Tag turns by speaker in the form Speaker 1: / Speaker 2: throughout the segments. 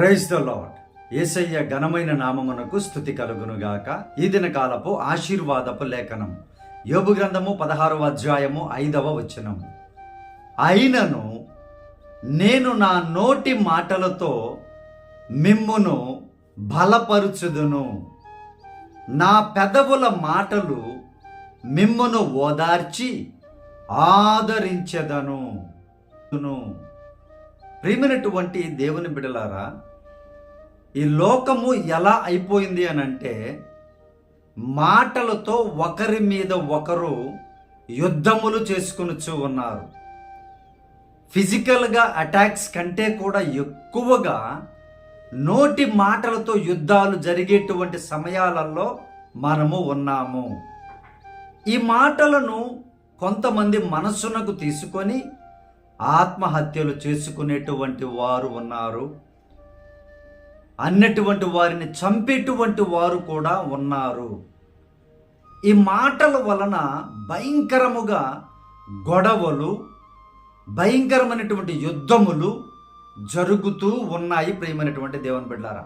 Speaker 1: Praise the lord ఏసయ్య ఘనమైన నామమునకు స్థుతి కలుగునుగాక. ఈ దిన కాలపు ఆశీర్వాదపు లేఖనం. యోబు గ్రంథము పదహారవ అధ్యాయము ఐదవ వచనం. అయినను నేను నా నోటి మాటలతో మిమ్మును బలపరుచుదును. నా పెదవుల మాటలు మిమ్మును ఓదార్చి ఆదరించెదను. ప్రియమైనటువంటి దేవుని బిడలారా ఈ లోకము ఎలా అయిపోయింది అని అంటే మాటలతో ఒకరి మీద ఒకరు యుద్ధములు చేసుకునిచ్చు ఉన్నారు. ఫిజికల్గా అటాక్స్ కంటే కూడా ఎక్కువగా నోటి మాటలతో యుద్ధాలు జరిగేటువంటి సమయాలలో మనము ఉన్నాము. ఈ మాటలను కొంతమంది మనస్సునకు తీసుకొని ఆత్మహత్యలు చేసుకునేటువంటి వారు ఉన్నారు. అన్నటువంటి వారిని చంపేటువంటి వారు కూడా ఉన్నారు. ఈ మాటల వలన భయంకరముగా గొడవలు భయంకరమైనటువంటి యుద్ధములు జరుగుతూ ఉన్నాయి ప్రియమైనటువంటి దేవుని బిడ్డారా.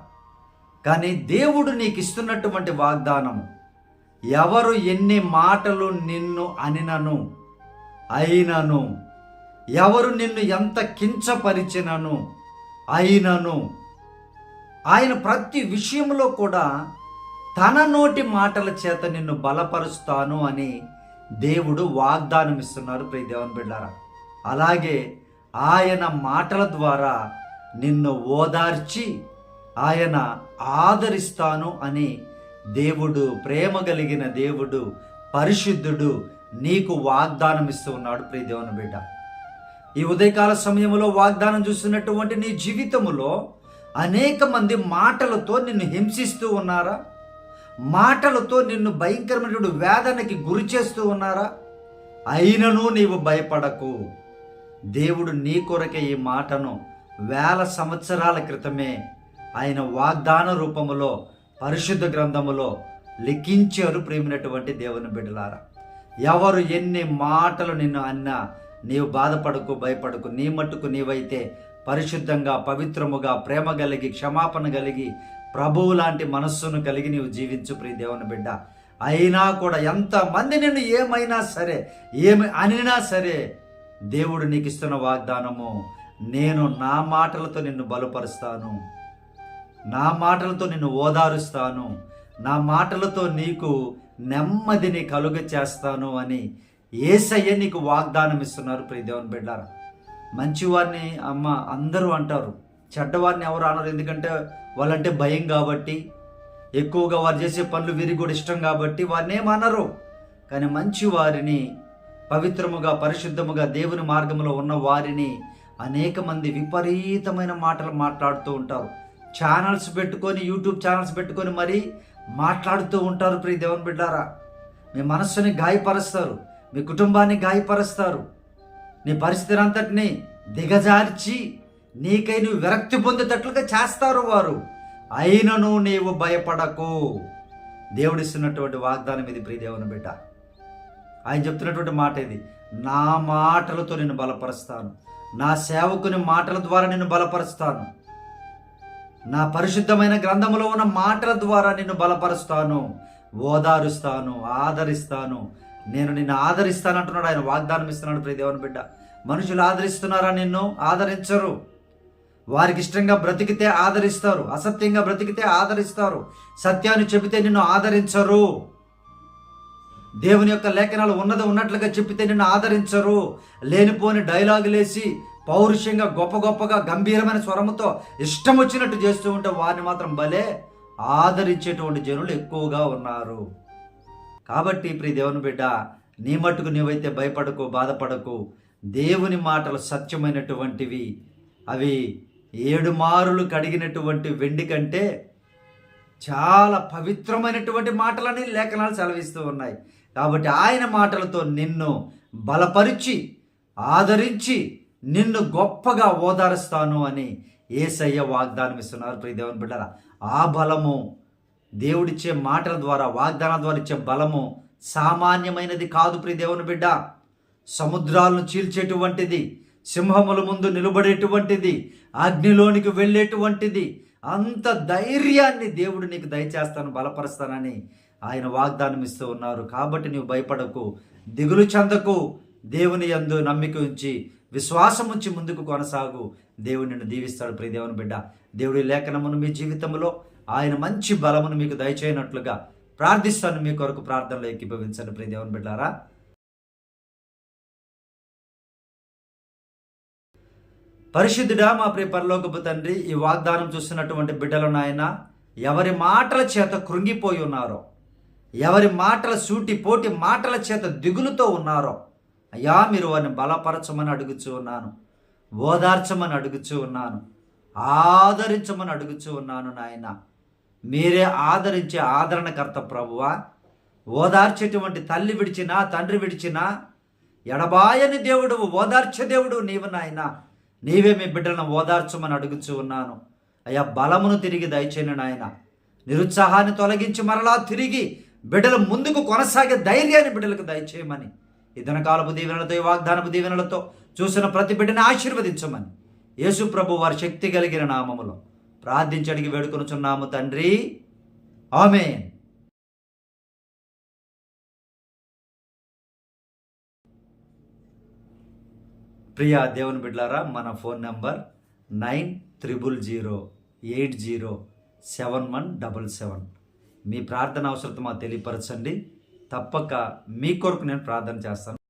Speaker 1: కానీ దేవుడు నీకు ఇస్తున్నటువంటి వాగ్దానం ఎవరు ఎన్ని మాటలు నిన్ను అనినను అయినను ఎవరు నిన్ను ఎంత కించపరిచినను అయినను ఆయన ప్రతి విషయంలో కూడా తన నోటి మాటల చేత నిన్ను బలపరుస్తాను అని దేవుడు వాగ్దానం ఇస్తున్నారు ప్రియ దేవుని బిడ్డారా. అలాగే ఆయన మాటల ద్వారా నిన్ను ఓదార్చి ఆయన ఆదరిస్తాను అని దేవుడు ప్రేమ కలిగిన దేవుడు పరిశుద్ధుడు నీకు వాగ్దానం ఇస్తూ ఉన్నాడు ప్రియ దేవుని బిడ్డ. ఈ ఉదయకాల సమయంలో వాగ్దానం చూస్తున్నటువంటి నీ జీవితములో అనేక మంది మాటలతో నిన్ను హింసిస్తూ ఉన్నారా? మాటలతో నిన్ను భయంకరమైనటువంటి వేదనకి గురి చేస్తూ ఉన్నారా? అయినను నీవు భయపడకు. దేవుడు నీ కొరకే ఈ మాటను వేల సంవత్సరాల క్రితమే ఆయన వాగ్దాన రూపములో పరిశుద్ధ గ్రంథములో లిఖించారు ప్రేమినటువంటి దేవుని బిడ్డలారా. ఎవరు ఎన్ని మాటలు నిన్ను అన్నా నీవు బాధపడకు భయపడకు నీ మట్టుకు నీవైతే పరిశుద్ధంగా పవిత్రముగా ప్రేమ కలిగి క్షమాపణ కలిగి ప్రభువు లాంటి మనస్సును కలిగి నీవు జీవించు ప్రియ దేవుని బిడ్డ. అయినా కూడా ఎంతమంది నిన్ను ఏమైనా సరే ఏమి అనినా సరే దేవుడు నీకు ఇస్తున్న వాగ్దానము నేను నా మాటలతో నిన్ను బలపరుస్తాను. నా మాటలతో నిన్ను ఓదారుస్తాను. నా మాటలతో నీకు నెమ్మదిని కలుగ చేస్తాను అని ఏసయ్య నీకు వాగ్దానం ఇస్తున్నారు ప్రియ దేవుని బిడ్డారా. మంచివారిని అమ్మ అందరూ అంటారు. చెడ్డవారిని ఎవరు అనరు. ఎందుకంటే వాళ్ళంటే భయం కాబట్టి ఎక్కువగా వారు చేసే పనులు వీరికి కూడా ఇష్టం కాబట్టి వారిని ఏమనరు కానీ మంచి వారిని పవిత్రముగా పరిశుద్ధముగా దేవుని మార్గంలో ఉన్న వారిని అనేక మంది విపరీతమైన మాటలు మాట్లాడుతూ ఉంటారు. ఛానల్స్ పెట్టుకొని యూట్యూబ్ ఛానల్స్ పెట్టుకొని మరీ మాట్లాడుతూ ఉంటారు ప్రియ దేవుని బిడ్డారా. మీ మనస్సుని గాయపరుస్తారు. మీ కుటుంబాన్ని గాయపరుస్తారు. నీ పరిస్థితిని అంతటిని దిగజార్చి నీకై నువ్వు విరక్తి పొందేటట్లుగా చేస్తారు వారు. అయినను నీవు భయపడకు. దేవుడిస్తున్నటువంటి వాగ్దానం ఇది ప్రియదేవుని బిడ్డ. ఆయన చెప్తున్నటువంటి మాట ఇది. నా మాటలతో నిన్ను బలపరుస్తాను. నా సేవకుని మాటల ద్వారా నిన్ను బలపరుస్తాను. నా పరిశుద్ధమైన గ్రంథములో ఉన్న మాటల ద్వారా నిన్ను బలపరుస్తాను. ఓదారుస్తాను ఆదరిస్తాను నేను నిన్ను ఆదరిస్తానంటున్నాడు. ఆయన వాగ్దానం ఇస్తున్నాడు ప్రియ దేవుని బిడ్డ. మనుషులు ఆదరిస్తున్నారా నిన్ను? ఆదరించరు. వారికి ఇష్టంగా బ్రతికితే ఆదరిస్తారు. అసత్యంగా బ్రతికితే ఆదరిస్తారు. సత్యాన్ని చెబితే నిన్ను ఆదరించరు. దేవుని యొక్క లేఖనాలు ఉన్నది ఉన్నట్లుగా చెప్పితే నిన్ను ఆదరించరు. లేనిపోని డైలాగులేసి పౌరుషంగా గొప్ప గొప్పగా గంభీరమైన స్వరముతో ఇష్టం వచ్చినట్టు చేస్తూ ఉంటే వారిని మాత్రం భలే ఆదరించేటువంటి జనులు ఎక్కువగా ఉన్నారు. కాబట్టి ప్రియ దేవుని బిడ్డ నీ మట్టుకు నీవైతే భయపడకు బాధపడకు. దేవుని మాటలు సత్యమైనటువంటివి. అవి ఏడు మారులు కడిగినటువంటి వెండి కంటే చాలా పవిత్రమైనటువంటి మాటలని లేఖనాలు సెలవిస్తూ ఉన్నాయి. కాబట్టి ఆయన మాటలతో నిన్ను బలపరిచి ఆదరించి నిన్ను గొప్పగా ఓదారుస్తాను అని ఏసయ్య వాగ్దానం ఇస్తున్నారు ప్రియ దేవుని బిడ్డరా ఆ బలము దేవుడిచ్చే మాటల ద్వారా వాగ్దానం ద్వారా ఇచ్చే బలము సామాన్యమైనది కాదు ప్రియ దేవుని బిడ్డ. సముద్రాలను చీల్చేటువంటిది సింహముల ముందు నిలబడేటువంటిది అగ్నిలోనికి వెళ్ళేటువంటిది అంత ధైర్యాన్ని దేవుడు నీకు దయచేస్తాను బలపరుస్తానని ఆయన వాగ్దానం ఇస్తూ ఉన్నారు. కాబట్టి నీవు భయపడకు దిగులు చెందకు దేవుని యందు నమ్మిక ఉంచి విశ్వాసం ఉంచి ముందుకు కొనసాగు. దేవుడు నిన్ను దీవిస్తాడు ప్రియ దేవుని బిడ్డ. దేవుడి లేఖనమును మీ జీవితంలో ఆయన మంచి బలమును మీకు దయచేయనట్లుగా ప్రార్థిస్తాను. మీ కొరకు ప్రార్థనలో ఎక్కిభవించండి ప్రియ దేవుని బిడ్డారా పరిశుద్ధుడా మా ప్రియ పరలోకపు తండ్రి ఈ వాగ్దానం చూస్తున్నటువంటి బిడ్డలు నాయన ఎవరి మాటల చేత కృంగిపోయి ఉన్నారో ఎవరి మాటల సూటి పోటి మాటల చేత దిగులుతో ఉన్నారో అయ్యా మీరు వారిని బలపరచమని అడుగుచూ ఉన్నాను. ఓదార్చమని అడుగుచూ ఉన్నాను. ఆదరించమని అడుగుచూ ఉన్నాను నాయన. మీరే ఆదరించే ఆదరణకర్త ప్రభువ. ఓదార్చేటువంటి తల్లి విడిచినా తండ్రి విడిచినా ఎడబాయని దేవుడు ఓదార్చే దేవుడు నీవు నాయన. నీవే మీ బిడ్డలను ఓదార్చమని అడుగుచూ ఉన్నాను. అయ్యా బలమును తిరిగి దయచేయను నాయన. నిరుత్సాహాన్ని తొలగించి మరలా తిరిగి బిడ్డలు ముందుకు కొనసాగే ధైర్యాన్ని బిడ్డలకు దయచేయమని. ఇదనకాలపు దీవెనలతో ఈ వాగ్దానపు దీవెనలతో చూసిన ప్రతి బిడ్డని ఆశీర్వదించమని. యేసు ప్రభు వారి శక్తి కలిగిన నామములో. ప్రార్థించడానికి వేడుకొనుచున్నాము తండ్రి. ఆమె ప్రియా దేవుని బిడ్లారా మన phone number nine triple zero eight zero seven one double seven. మీ ప్రార్థన అవసరత మాకు తెలియపరచండి. తప్పక మీ కొరకు నేను ప్రార్థన చేస్తాను.